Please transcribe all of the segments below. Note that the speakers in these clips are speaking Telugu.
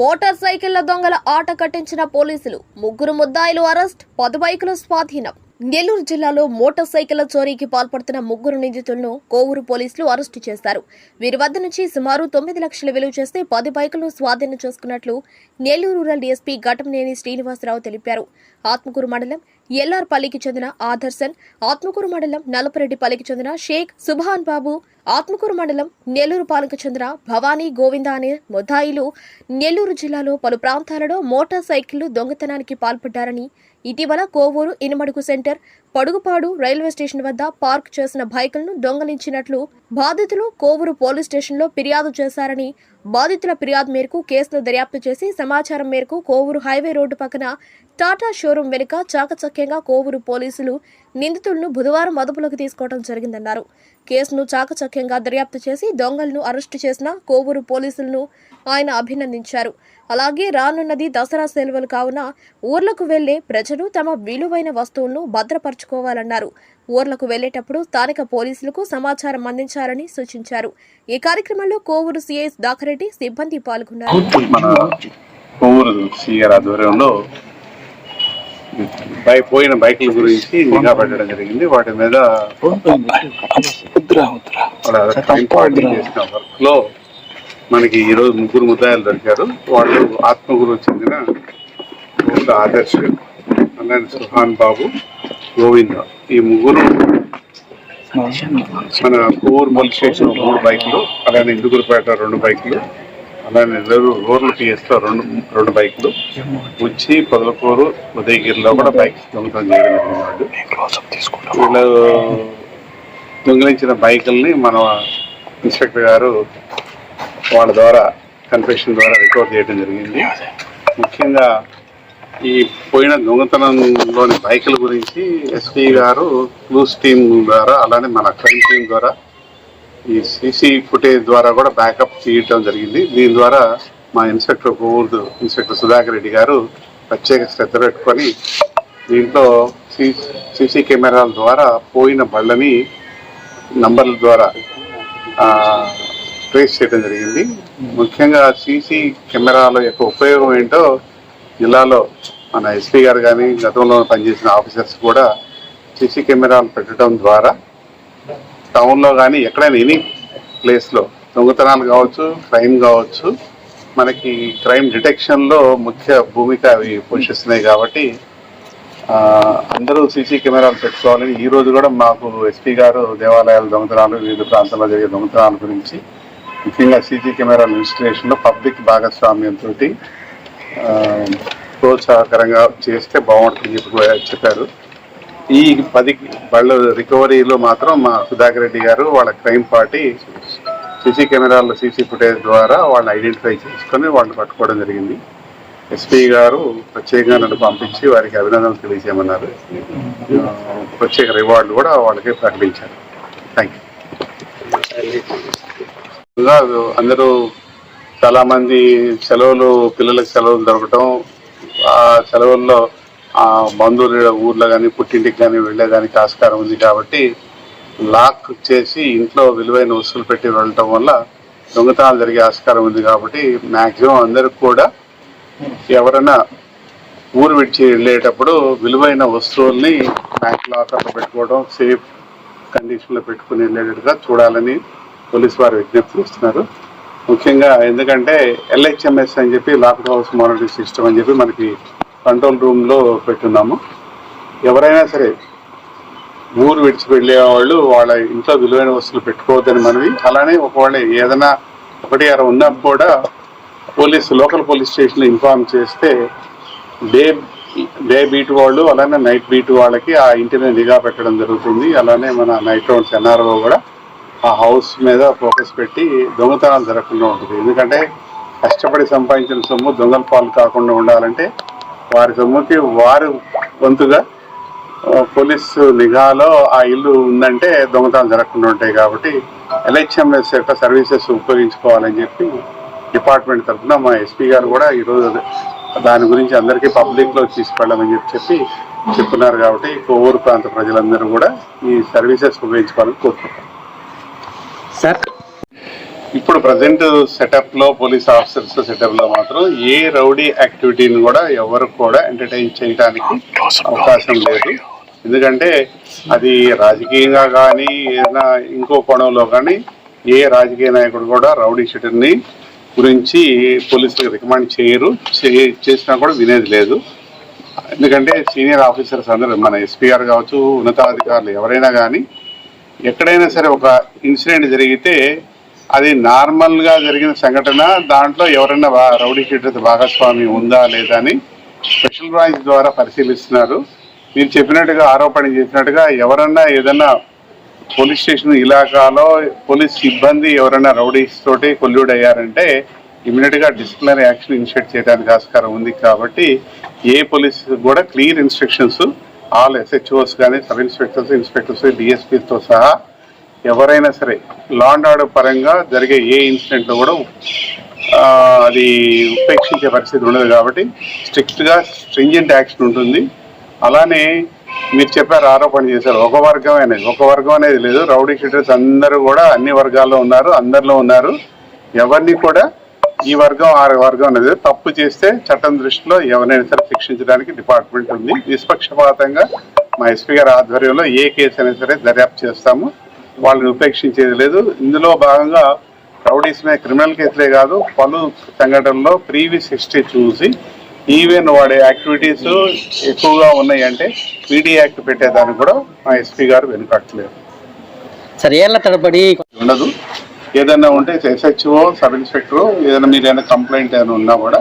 మోటార్ సైకిళ్ళ దొంగల ఆట కట్టించిన పోలీసులు ముగ్గురు ముద్దాయిలు అరెస్ట్ పది బైకులు స్వాధీనం. నెల్లూరు జిల్లాలో మోటార్ సైకిళ్ళ చోరీకి పాల్పడుతున్న ముగ్గురు నిందితులను కోవూరు పోలీసులు అరెస్టు చేశారు. వీరి వద్ద నుంచి సుమారు తొమ్మిది లక్షల విలువ చేస్తే పది బైకులను స్వాధీనం చేసుకున్నట్లు నెల్లూరు రూరల్ డీఎస్పీ ఘటంనేని శ్రీనివాసరావు తెలిపారు. ఆత్మకూరు మండలం ఎల్ఆర్పల్లికి చెందిన ఆదర్శన్ ఆత్మకూరు మండలం నలపరెడ్డిపల్లికి చెందిన షేక్ సుభాన్ బాబు ఆత్మకూరు మండలం నెల్లూరు పాలకు చెందిన భవానీ గోవింద అనే ముద్దాయిలు నెల్లూరు జిల్లాలో పలు ప్రాంతాలలో మోటార్ సైకిళ్ళు దొంగతనానికి పాల్పడ్డారని ఇటీవల Kovur Inumadugu centre Padugupadu railway station వద్ద పార్క్ చేసిన బైకులను దొంగలించినట్లు బాధితులు కోవూరు పోలీస్ స్టేషన్లో ఫిర్యాదు చేశారని బాధితుల ఫిర్యాదు మేరకు కేసును దర్యాప్తు చేసి సమాచారం మేరకు కోవూరు హైవే రోడ్డు పక్కన టాటా షోరూం వెనుక చాకచక్యంగా కోవూరు పోలీసులు నిందితులను బుధవారం అదుపులోకి తీసుకోవడం జరిగిందన్నారు. కేసును చాకచక్యంగా దర్యాప్తు చేసి దొంగలను అరెస్టు చేసిన కోవూరు పోలీసులను ఆయన అభినందించారు. అలాగే రానున్నది దసరా సెలవులు కావున ఊర్లకు వెళ్ళే ప్రజలు తమ విలువైన వస్తువులను భద్రపరచుకోవాలన్నారు ఊర్లకు వెళ్ళేటప్పుడు స్థానిక పోలీసులకు సమాచారం అందించాలని సూచించారు. ఈ కార్యక్రమంలో కోవూరు సిఐ దాకరెడ్డి సిబ్బంది పాల్గొన్నారు. మన సిఆర్ ఆధ్వర్యంలో పోయిన బైకుల గురించి నిఘా పెట్టడం జరిగింది. వాటి మీద చేసిన వర్క్లో మనకి ఈ రోజు ముగ్గురు ముద్దాయిలు దొరికారు. వాళ్ళు ఆత్మగురు చెందిన ఆదర్శ అలానే సుహాన్ బాబు గోవింద. ఈ ముగ్గురు మన కోవూరు పోలీస్ స్టేషన్ మూడు బైకులు అలానే ఇందుగురుపేట రెండు బైకులు అలానే నెల్లూరు రూరల్ పిఎస్ రెండు రెండు బైకులు. ఉచ్చి పొదలకూరు ఉదయగిరిలో కూడా బైక్ దొంగతనం చేయడం జరిగింది వీళ్ళు దొంగిలించిన బైకుల్ని మన ఇన్స్పెక్టర్ గారు వాళ్ళ ద్వారా కన్ఫెషన్ ద్వారా రికవర్ చేయడం జరిగింది. ముఖ్యంగా ఈ పోయిన దొంగతనంలోని బైకుల గురించి ఎస్పీ గారు క్లూస్ టీమ్ ద్వారా అలానే మన క్రైమ్ టీం ద్వారా ఈ సీసీ ఫుటేజ్ ద్వారా కూడా బ్యాకప్ తీయటం జరిగింది. దీని ద్వారా మా ఇన్స్పెక్టర్ కోవూరు ఇన్స్పెక్టర్ సుధాకర్ రెడ్డి గారు ప్రత్యేక శ్రద్ధ పెట్టుకొని దీంట్లో సీసీ కెమెరాల ద్వారా పోయిన బళ్ళని నంబర్ల ద్వారా ట్రేస్ చేయడం జరిగింది. ముఖ్యంగా సీసీ కెమెరాల యొక్క ఉపయోగం ఏంటో జిల్లాలో మన ఎస్పీ గారు కానీ గతంలో పనిచేసిన ఆఫీసర్స్ కూడా సిసి కెమెరాలు పెట్టడం ద్వారా టౌన్లో కానీ ఎక్కడైనా ఎనీ ప్లేస్లో దొంగతనాలు కావచ్చు క్రైమ్ కావచ్చు మనకి క్రైమ్ డిటెక్షన్లో ముఖ్య భూమిక అవి పోషిస్తున్నాయి కాబట్టి అందరూ సీసీ కెమెరాలు పెట్టుకోవాలని ఈ రోజు కూడా మాకు ఎస్పీ గారు దేవాలయాల దొంగతనాలు వివిధ ప్రాంతాల్లో జరిగే దొంగతనాల గురించి ముఖ్యంగా సీసీ కెమెరాల ఇన్స్టలేషన్లో పబ్లిక్ భాగస్వామ్యంతో ప్రోత్సాహకరంగా చేస్తే బాగుంటుందని చెప్పి చెప్పారు. ఈ పది వాళ్ళ రికవరీలో మాత్రం మా సుధాకర్ రెడ్డి గారు వాళ్ళ క్రైమ్ పార్టీ సీసీ కెమెరాల సీసీ ఫుటేజ్ ద్వారా వాళ్ళని ఐడెంటిఫై చేసుకొని వాళ్ళని పట్టుకోవడం జరిగింది. ఎస్పీ గారు ప్రత్యేకంగా నన్ను పంపించి వారికి అభినందనలు తెలియజేయమన్నారు. ప్రత్యేక రివార్డులు కూడా వాళ్ళకి ప్రకటించారు. థ్యాంక్ యూ అందరూ చాలామంది సెలవులు పిల్లలకు సెలవులు దొరకటం సెలవుల్లో ఆ బంధువుల ఊర్లో కానీ పుట్టింటికి కానీ వెళ్ళేదానికి ఆస్కారం ఉంది కాబట్టి లాక్ చేసి ఇంట్లో విలువైన వస్తువులు పెట్టి వెళ్ళటం వల్ల దొంగతనాలు జరిగే ఆస్కారం ఉంది కాబట్టి మ్యాక్సిమం అందరికి కూడా ఎవరైనా ఊరు విడిచి వెళ్ళేటప్పుడు విలువైన వస్తువుల్ని బ్యాంక్ లాకర్లో పెట్టుకోవడం సేఫ్ కండిషన్లో పెట్టుకుని వెళ్ళేటట్టుగా చూడాలని పోలీస్ వారు విజ్ఞప్తి చేస్తున్నారు. ముఖ్యంగా ఎందుకంటే ఎల్హెచ్ఎంఎస్ అని చెప్పి లాక్డ్ హౌస్ మానిటరింగ్ సిస్టమ్ అని చెప్పి మనకి కంట్రోల్ రూమ్లో పెట్టున్నాము. ఎవరైనా సరే ఊరు విడిచి వెళ్ళే వాళ్ళు వాళ్ళ ఇంట్లో విలువైన వస్తువులు పెట్టుకోవద్దని మనవి. అలానే ఒకవేళ ఏదైనా ఒకటి అర ఉన్నా కూడా పోలీస్ లోకల్ పోలీస్ స్టేషన్లో ఇన్ఫార్మ్ చేస్తే డే డే బీట్ వాళ్ళు అలానే నైట్ బీట్ వాళ్ళకి ఆ ఇంటి మీద నిఘా పెట్టడం జరుగుతుంది. అలానే మన నైట్ రౌండ్స్ ఎన్ఆర్ఓ కూడా ఆ హౌస్ మీద ఫోకస్ పెట్టి దొంగతనాలు జరగకుండా ఉంటుంది. ఎందుకంటే కష్టపడి సంపాదించిన సొమ్ము దొంగల పాలు కాకుండా ఉండాలంటే వారి సొమ్ముకి వారు వంతుగా పోలీసు నిఘాలో ఆ ఇల్లు ఉందంటే దొంగతనాలు జరగకుండా ఉంటాయి కాబట్టి ఎల్హెచ్ఎంఎస్ యొక్క సర్వీసెస్ ఉపయోగించుకోవాలని చెప్పి డిపార్ట్మెంట్ తరఫున మా ఎస్పీ గారు కూడా ఈరోజు దాని గురించి అందరికీ పబ్లిక్లో తీసుకెళ్ళమని చెప్పి చెప్పి చెప్తున్నారు కాబట్టి కోవూరు ప్రాంత ప్రజలందరూ కూడా ఈ సర్వీసెస్ ఉపయోగించుకోవాలని కోరుకుంటున్నారు సార్ ఇప్పుడు ప్రజెంట్ సెటప్లో పోలీస్ ఆఫీసర్స్ సెటప్లో మాత్రం ఏ రౌడీ యాక్టివిటీని కూడా ఎవరు కూడా ఎంటర్టైన్ చేయడానికి అవకాశం లేదు. ఎందుకంటే అది రాజకీయంగా కానీ ఏదైనా ఇంకో కోణంలో కానీ ఏ రాజకీయ నాయకుడు కూడా రౌడీ షీటర్ని గురించి పోలీసులకు రికమెండ్ చేయరు చే- చేసినా కూడా వినేది లేదు. ఎందుకంటే సీనియర్ ఆఫీసర్స్ అందరూ మన ఎస్పీఆర్ కావచ్చు ఉన్నతాధికారులు ఎవరైనా కానీ ఎక్కడైనా సరే ఒక ఇన్సిడెంట్ జరిగితే అది నార్మల్గా జరిగిన సంఘటన దాంట్లో ఎవరైనా బా- రౌడీ షీటర్ భాగస్వామి ఉందా లేదా అని స్పెషల్ బ్రాంచ్ ద్వారా పరిశీలిస్తున్నారు. మీరు చెప్పినట్టుగా ఆరోపణ చేసినట్టుగా ఎవరన్నా ఏదన్నా పోలీస్ స్టేషన్ ఇలాకాలో పోలీస్ సిబ్బంది ఎవరైనా రౌడీస్ తోటి కొల్యూడ్ అయ్యారంటే ఇమీడియట్గా డిసిప్లినరీ యాక్షన్ ఇనిషియేట్ చేయడానికి ఆస్కారం ఉంది కాబట్టి ఏ పోలీస్ కూడా క్లియర్ ఇన్స్ట్రక్షన్స్ ఆల్ ఎస్హెచ్ఓస్ కానీ సబ్ ఇన్స్పెక్టర్స్ ఇన్స్పెక్టర్స్ డిఎస్పీతో సహా ఎవరైనా సరే లాండ్ ఆర్డర్ పరంగా జరిగే ఏ ఇన్సిడెంట్లో కూడా అది ఉపేక్షించే పరిస్థితి ఉండదు కాబట్టి స్ట్రిక్ట్గా స్ట్రింజెంట్ యాక్షన్ ఉంటుంది. అలానే మీరు చెప్పారు ఆరోపణ చేశారు. ఒక వర్గం అనేది ఒక వర్గం అనేది లేదు. రౌడీ షీటర్స్ అందరూ కూడా అన్ని వర్గాల్లో ఉన్నారు అందరిలో ఉన్నారు. ఎవరిని కూడా ఈ వర్గం ఆ వర్గం అనేది తప్పు చేస్తే చట్టం దృష్టిలో ఎవరైనా సరే శిక్షించడానికి డిపార్ట్మెంట్ ఉంది. నిష్పక్షపాతంగా మా ఎస్పీ గారి ఆధ్వర్యంలో ఏ కేసు అయినా సరే దర్యాప్తు చేస్తాము. వాళ్ళని ఉపేక్షించేది లేదు. ఇందులో భాగంగా రౌడీస్ మీద క్రిమినల్ కేసులే కాదు పలు సంఘటనల్లో ప్రీవియస్ హిస్టరీ చూసి ఈవెన్ వాడే యాక్టివిటీస్ ఎక్కువగా ఉన్నాయి అంటే పీడీ యాక్ట్ పెట్టేదానికి కూడా మా ఎస్పీ గారు వెనుకట్లేదు సార్ ఏళ్ళ తడబడి ఉండదు. ఏదైనా ఉంటే ఎస్హెచ్ఓ సబ్ ఇన్స్పెక్టర్ ఏదైనా మీరు ఏదైనా కంప్లైంట్ ఏమైనా ఉన్నా కూడా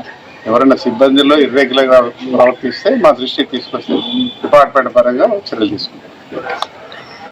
ఎవరైనా సిబ్బందిలో ఇర్రెగ్యులర్గా ప్రవర్తిస్తే మా దృష్టికి తీసుకొస్తే డిపార్ట్మెంట్ పరంగా చర్యలు తీసుకుంటాం.